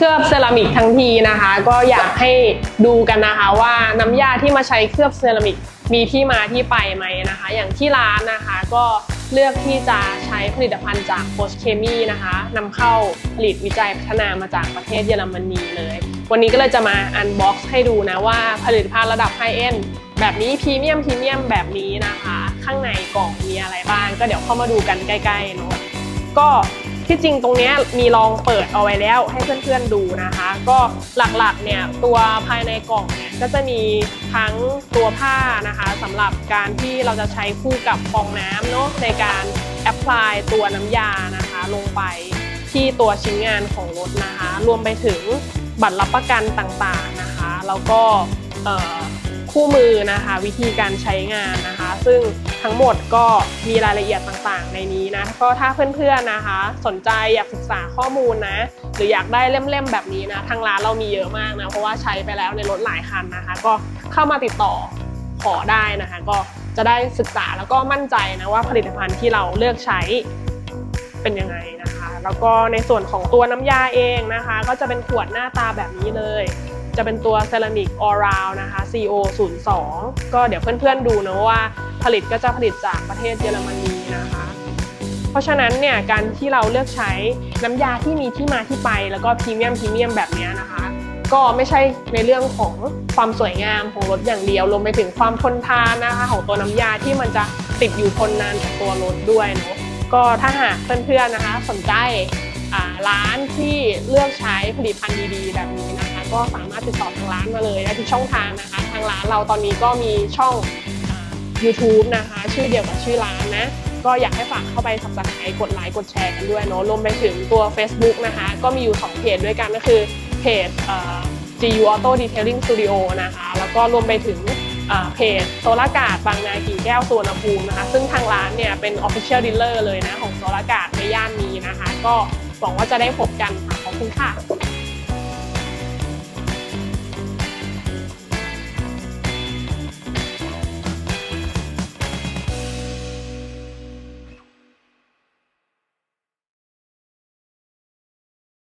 เคลือบเซรามิกทั้งทีนะคะ ก็อยากให้ดูกันนะคะว่าน้ำยาที่มาใช้เคลือบเซรามิกมีที่มาที่ไปไหมนะคะ อย่างที่ร้านนะคะก็เลือกที่จะใช้ผลิตภัณฑ์จากโคชเคมีนะคะนำเข้าผลิตวิจัยพัฒนามาจากประเทศเยอรมนีเลย วันนี้ก็เลยจะมาอันบ็อกซ์ให้ดูนะว่าผลิตภัณฑ์ระดับไฮเอ็นแบบนี้พรีเมียมพรีเมียมแบบนี้นะคะ ข้างในกล่องมีอะไรบ้าง ก็เดี๋ยวเข้ามาดูกันใกล้ๆเนาะก็ ที่จริงตรงนี้มีลองเปิดเอาไว้แล้วให้เพื่อนๆดูนะคะ ก็หลักๆเนี่ยตัวภายในกล่องเนี่ยก็จะมีทั้งตัวผ้านะคะสำหรับการที่เราจะใช้คู่กับฟองน้ำเนาะในการแอพพลายตัวน้ำยานะคะลงไปที่ตัวชิ้นงานของรถนะคะ รวมไปถึงบัตรรับประกันต่างๆนะคะ แล้วก็คู่มือนะคะ วิธีการใช้งานนะคะ ซึ่ง ทั้งหมดก็มีรายละเอียดต่างๆ ในนี้นะก็ถ้าเพื่อนๆนะคะ สนใจอยากศึกษาข้อมูลนะ หรืออยากได้เล่มๆแบบนี้นะทางร้านเรามีเยอะมากนะเพราะว่าใช้ไปแล้วในรถหลายคันนะคะ ก็เข้ามาติดต่อขอได้นะคะ ก็จะได้ศึกษาแล้วก็มั่นใจนะว่าผลิตภัณฑ์ที่เราเลือกใช้เป็นยังไงนะคะ แล้วก็ในส่วนของตัวน้ำยาเองนะคะ ก็จะเป็นขวดหน้าตาแบบนี้เลย จะเป็นตัวเซรามิกออราวนะคะ CO 0 2 ก็เดี๋ยวเพื่อนๆดูนะว่า ผลิตก็จะผลิตจากประเทศเยอรมนีนะคะ เพราะฉะนั้นเนี่ยการที่เราเลือกใช้น้ำยาที่มีที่มาที่ไปแล้วก็พรีเมียมพรีเมียมแบบนี้นะคะ ก็ไม่ใช่ในเรื่องของความสวยงามของรถอย่างเดียวรวมไปถึงความทนทานนะคะของตัวน้ำยาที่มันจะติดอยู่ทนนานกับตัวรถด้วยเนาะก็ถ้าหากเพื่อนๆนะคะสนใจร้านที่เลือกใช้ผลิตภัณฑ์ดีๆ แบบนี้นะคะ ก็สามารถติดต่อทางร้านมาเลยได้ทุกช่องทางนะคะ ทางร้านเราตอนนี้ก็มีช่อง YouTube นะคะ ชื่อเดียวกับชื่อร้านนะ ก็อยากให้ฝากเข้าไป subscribe กดไลค์กดแชร์กันด้วยเนาะรวมไปถึงตัว Facebook นะคะ ก็มีอยู่ 2 เพจด้วยกันก็คือเพจเอ่อ GU Auto Detailing Studio นะคะ แล้วก็รวมไปถึงเพจโซลากาดบางนากิ่แก้วสวนภูมินะคะ ซึ่งทางร้านเนี่ยเป็น Official Dealer เลยนะ ของโซลากาดในย่านนี้นะคะ ก็หวังว่าจะได้พบกันค่ะ ขอบคุณค่ะ